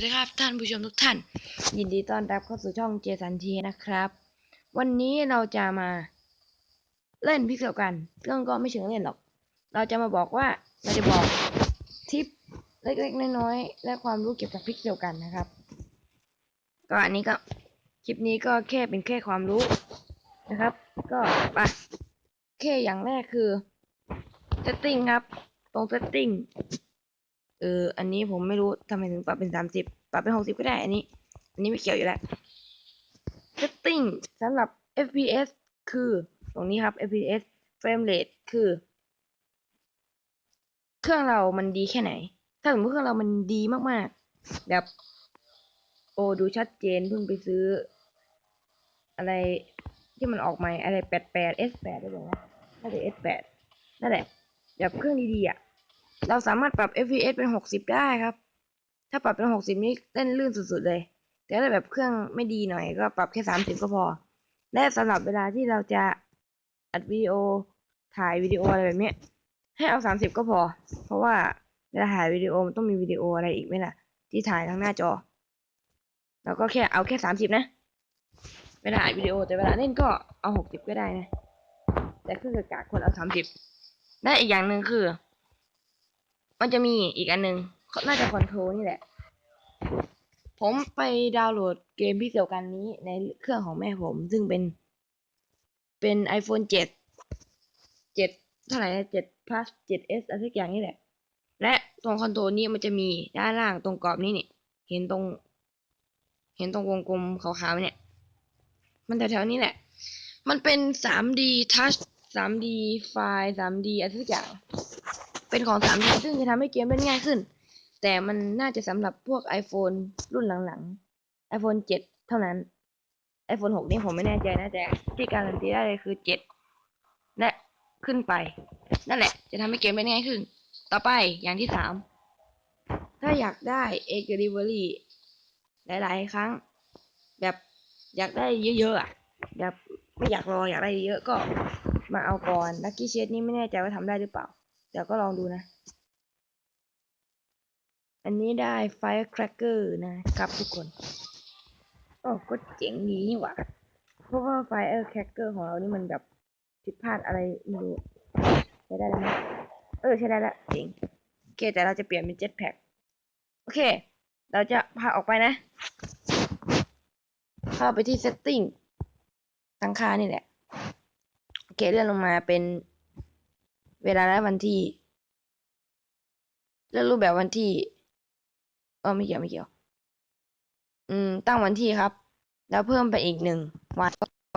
วัสดีครับท่านผู้ชมทุกท่าน ยินดีต้อนรับเข้าสู่ช่องเจสันทีนะครับ วันนี้เราจะมาเล่นพิกเซลกันเรื่องก็ไม่เชิงเล่นหรอก เราจะมาบอกว่าเราจะบอกทิปเล็กๆน้อยๆและความรู้เกี่ยวกับพิกเซลกันนะครับ ก็อันนี้ก็คลิปนี้ก็แค่เป็นแค่ความรู้นะครับ ก็ไปแค่อย่างแรกคือ setting ครับ ตรง setting เออ อันนี้ผมไม่รู้ทำไมถึงปรับเป็นสามสิบปรับเป็นหกสิบก็ได้ อันนี้ อันนี้ไม่เกี่ยวอยู่แล้ว setting สำหรับ FPS คือตรงนี้ครับ FPS frame rate คือ เครื่องเรามันดีแค่ไหน ถ้าสมมติเครื่องเรามันดีมากๆ แบบ โอ้ดูชัดเจนเพิ่งไปซื้อ อะไรที่มันออกใหม่อะไรแปดแปด S แปดได้บอกว่าน่าจะ S แปดนั่นแหละ แบบเครื่องดีๆอะ เราสามารถปรับ FPS เป็นหกสิบได้ครับ ถ้าปรับเป็นหกสิบนี่เล่นลื่นสุดๆเลย แต่ถ้าแบบเครื่องไม่ดีหน่อยก็ปรับแค่สามสิบก็พอ และสำหรับเวลาที่เราจะอัดวิดีโอถ่ายวิดีโออะไรแบบนี้ให้เอาสามสิบก็พอ เพราะว่าเวลาถ่ายวิดีโอมันต้องมีวิดีโออะไรอีกไหมล่ะ ที่ถ่ายทางหน้าจอ เราก็แค่เอาแค่สามสิบนะ เวลาถ่ายวิดีโอแต่เวลาเล่นก็เอาหกสิบก็ได้นะ แต่เครื่องกากคนเอาสามสิบและอีกอย่างหนึ่งคือ มันจะมีอีกอันหนึ่งน่าจะคอนโทรนี่แหละ ผมไปดาวน์โหลดเกมพิกเซลกันนี้ในเครื่องของแม่ผม ซึ่งเป็น เป็น iPhone 7 7เท่าไหร่นะ7 plus 7s อะไรสักอย่างนี่แหละ และตรงคอนโทรนี้มันจะมีด้านล่างตรงกรอบนี้เนี่ย เห็นตรง เห็นตรงวงกลมขาวๆเนี่ย มันแถวๆนี้แหละ มันเป็น 3D touch 3D ไฟล์ 3D อะไรสักอย่าง เป็นของ 3D ซึ่งจะทำให้เกมเล่นง่ายขึ้น แต่มันน่าจะสำหรับพวก iPhone รุ่นหลังๆ iPhone 7 เท่านั้น iPhone 6 นี่ผมไม่แน่ใจนะแต่ที่การันตีได้เลยคือ 7 และขึ้นไป นั่นแหละ จะทำให้เกมเล่นง่ายขึ้น ต่อไปอย่างที่ 3 ถ้าอยากได้ e g delivery หลาย ๆ ครั้ง แบบอยากได้เยอะๆอะแบบไม่อยากรออยากได้เยอะก็มาเอาก่อน Lucky Shade นี่ไม่แน่ใจว่าทำได้หรือเปล่า เดี๋ยวก็ลองดูนะ อันนี้ได้ Firecracker นะครับทุกคนโอ้ก็เจ๋งดีนี่หว่า เพราะว่า Firecracker ของเรานี่มันแบบผิดพลาดอะไรไม่รู้ใช้ได้แล้วไหมเออใช้ได้แล้วเจ๋งโอเคแต่เราจะเปลี่ยนเป็น Jetpack โอเค เราจะพาออกไปนะเข้าไปที่ Setting ตั้งค่านี่แหละ โอเคเลื่อนลงมาเป็น เวลาและวันที่ เลือกรูปแบบวันที่เออไม่เกี่ยวไม่เกี่ยว อืม ตั้งวันที่ครับ แล้วเพิ่มไปอีกหนึ่งวัน